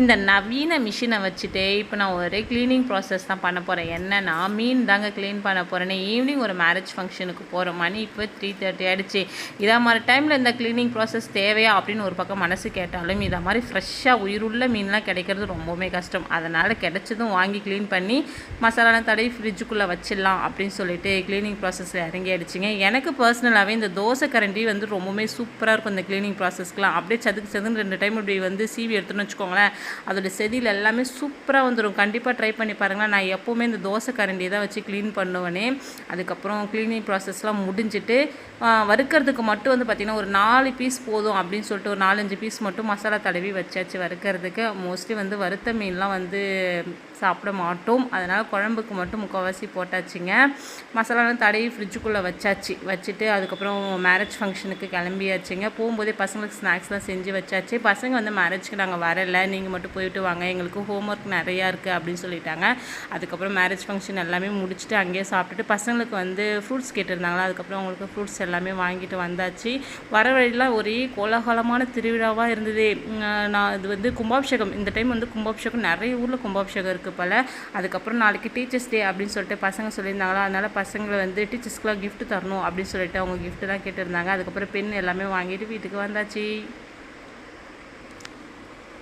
இந்த நவீன மிஷினை வச்சுட்டு இப்போ நான் ஒரே க்ளீனிங் ப்ராசஸ் தான் பண்ண போகிறேன் என்னென்னா மீன் தாங்க க்ளீன் பண்ண போகிறேன்னு ஈவினிங் ஒரு மேரேஜ் ஃபங்க்ஷனுக்கு போகிற மணி இப்போ த்ரீ தேர்ட்டி ஆகிடுச்சு இதை மாதிரி டைமில் இந்த க்ளீனிங் ப்ராசஸ் தேவையா அப்படின்னு ஒரு பக்கம் மனசு கேட்டாலும் இதை மாதிரி ஃப்ரெஷ்ஷாக உயிருள்ள மீன்லாம் கிடைக்கிறது ரொம்பவுமே கஷ்டம். அதனால் கிடைச்சதும் வாங்கி க்ளீன் பண்ணி மசாலான தடவி ஃப்ரிட்ஜுக்குள்ளே வச்சிடலாம் அப்படின்னு சொல்லிட்டு க்ளீனிங் ப்ராசஸில் இறங்கி ஆயிடுச்சுங்க. எனக்கு பர்சனலாகவே இந்த தோசை கரண்டி வந்து ரொம்பவுமே சூப்பராக இருக்கும் இந்த க்ளீனிங் ப்ராசஸ்க்குலாம் அப்படியே சதுக்கு சதுன்னு ரெண்டு டைம் இப்படி வந்து சீவி எடுத்துன்னு வச்சுக்கோங்களேன். அதோட செதில் எல்லாமே சூப்பராக வந்துடும் கண்டிப்பாக ட்ரை பண்ணி பாருங்களேன். நான் எப்போவுமே இந்த தோசை கரண்டி தான் வச்சு க்ளீன் பண்ணுவேனே. அதுக்கப்புறம் க்ளீனிங் ப்ராசஸ்லாம் முடிஞ்சிட்டு வறுக்கிறதுக்கு மட்டும் வந்து பார்த்திங்கன்னா ஒரு நாலு பீஸ் போதும் அப்படின்னு சொல்லிட்டு ஒரு நாலஞ்சு பீஸ் மட்டும் மசாலா தடவி வச்சாச்சு வறுக்கிறதுக்கு. மோஸ்ட்லி வந்து வறுத்த மீன்லாம் வந்து சாப்பிட மாட்டோம். அதனால் குழம்புக்கு மட்டும் முக்கால்வாசி போட்டாச்சுங்க. மசாலாலாம் தடவி ஃப்ரிட்ஜுக்குள்ளே வச்சாச்சு. வச்சுட்டு அதுக்கப்புறம் மேரேஜ் ஃபங்க்ஷனுக்கு கிளம்பியாச்சுங்க. போகும்போதே பசங்களுக்கு ஸ்நாக்ஸ்லாம் செஞ்சு வச்சாச்சு. பசங்க வந்து மேரேஜ்க்கு நாங்கள் வரலை. நீங்கள் மட்டும் போயிட்டு வாங்க எங்களுக்கு ஹோம்ஒர்க் நிறையா இருக்குது அப்படின்னு சொல்லிட்டாங்க. அதுக்கப்புறம் மேரேஜ் ஃபங்க்ஷன் எல்லாமே முடிச்சுட்டு அங்கேயே சாப்பிட்டுட்டு பசங்களுக்கு வந்து ஃப்ரூட்ஸ் கேட்டிருந்தாங்களா அதுக்கப்புறம் அவங்களுக்கு ஃப்ரூட்ஸ் எல்லாமே வாங்கிட்டு வந்தாச்சு. வர வழியில் ஒரே கோலாகலமான திருவிழாவாக இருந்தது. நான் இது வந்து கும்பாபிஷேகம் இந்த டைம் வந்து கும்பாபிஷேகம் நிறைய ஊரில் கும்பாபிஷேகம் இருக்குது போல். அதுக்கப்புறம் நாளைக்கு டீச்சர்ஸ் டே அப்படின்னு சொல்லிட்டு பசங்க சொல்லியிருந்தாங்களா அதனால் பசங்களை வந்து டீச்சர்ஸ்க்குலாம் கிஃப்ட் தரணும் அப்படின்னு சொல்லிட்டு அவங்க கிஃப்ட்டு தான் கேட்டிருந்தாங்க. அதுக்கப்புறம் பெண் எல்லாமே வாங்கிட்டு வீட்டுக்கு வந்தாச்சு.